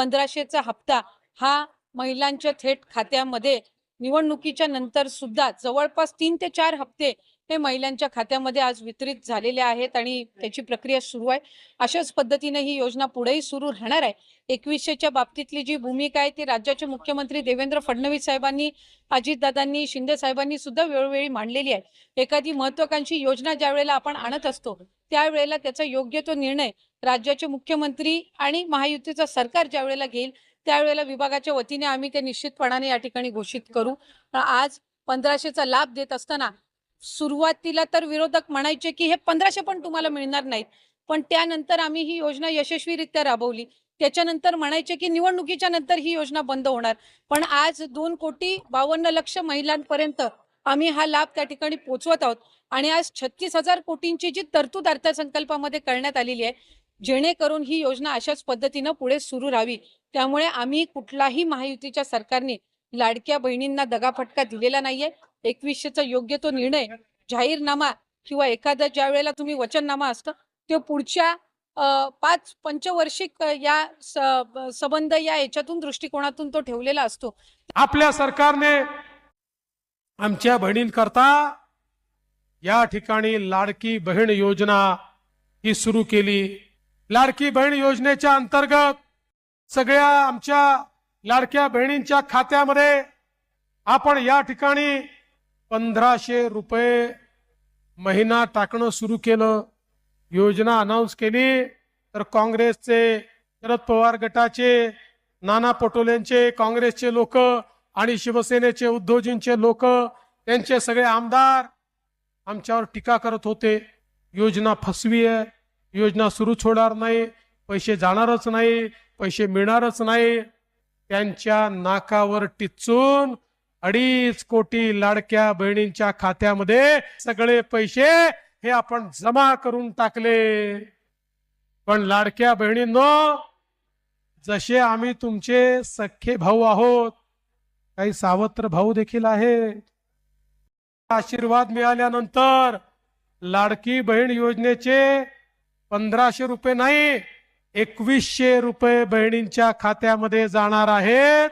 पंधराशेचा हप्ता हा महिलांच्या थेट खात्यामध्ये निवडणुकीच्या नंतर सुद्धा जवळपास तीन ते चार हप्ते हे महिलांच्या खात्यामध्ये आज वितरित झालेले आहेत आणि त्याची प्रक्रिया सुरू आहे. अशाच पद्धतीने ही योजना पुढेही सुरू राहणार आहे. एकवीसशेच्या बाबतीतली जी भूमिका आहे ती राज्याचे मुख्यमंत्री देवेंद्र फडणवीस साहेबांनी अजितदादांनी शिंदे साहेबांनी सुद्धा वेळोवेळी मांडलेली आहे. एखादी महत्वाकांक्षी योजना ज्या वेळेला आपण आणत असतो त्यावेळेला त्याचा योग्य तो निर्णय राज्याचे मुख्यमंत्री आणि महायुतीचं सरकार ज्या वेळेला घेईल त्यावेळेला विभागाच्या वतीने आम्ही ते निश्चितपणाने या ठिकाणी घोषित करू. आज पंधराशेचा लाभ देत असताना सुरुवातीला तर विरोधक म्हणायचे की हे पंधराशे पण तुम्हाला मिळणार नाहीत. पण त्यानंतर आम्ही ही योजना यशस्वीरित्या राबवली. त्याच्यानंतर म्हणायचे की निवडणुकीच्या नंतर ही योजना बंद होणार. पण आज दोन कोटी बावन्न लक्ष महिलांपर्यंत आम्ही हा लाभ त्या ठिकाणी पोहोचवत आहोत. आणि आज छत्तीस हजार कोटींची जी तरतूद अर्थसंकल्पामध्ये करण्यात आलेली आहे जेणेकरून ही योजना अशाच पद्धतीनं पुढे सुरू राहावी. त्यामुळे आम्ही कुठलाही महायुतीच्या सरकारने लाडक्या बहिणींना दगाफटका दिलेला नाहीये. एकवीसशेचा योग्य तो निर्णय जाहीरनामा किंवा एखादा ज्या वेळेला तुम्ही वचननामा असतं ते पुढच्या पाच पंचवर्षिक या संबंध या याच्यातून दृष्टिकोनातून तो ठेवलेला असतो. आपल्या सरकारने आमच्या बहिणींकरता या ठिकाणी लाडकी बहीण योजना ही सुरू केली. लाडकी बहीण योजनेच्या अंतर्गत सगळ्या आमच्या लाडक्या बहिणींच्या खात्यामध्ये आपण या ठिकाणी पंधराशे रुपये महिना टाकणं सुरू केलं योजना अनाऊन्स केली तर काँग्रेसचे शरद पवार गटाचे नाना पटोलेंचे काँग्रेसचे लोक आणि शिवसेनेचे उद्धवजींचे लोक त्यांचे सगळे आमदार आमच्यावर टीका करत होते. योजना फसवी आहे योजना सुरू होणार नाही पैसे जाणारच नाही पैसे मिळणारच नाही. त्यांच्या नाकावर टिचून अडीच कोटी लाडक्या बहिणींच्या खात्यामध्ये सगळे पैसे हे आपण जमा करून टाकले. पण लाडक्या बहिणींनो जसे आम्ही तुमचे सख्खे भाऊ आहोत काही सावत्र भाऊ देखील आहे आशीर्वाद मिळाल्यानंतर लाडकी बहीण योजनेचे पंधराशे रुपये नाही एकवीसशे रुपये बहिणींच्या खात्यामध्ये जाणार आहेत.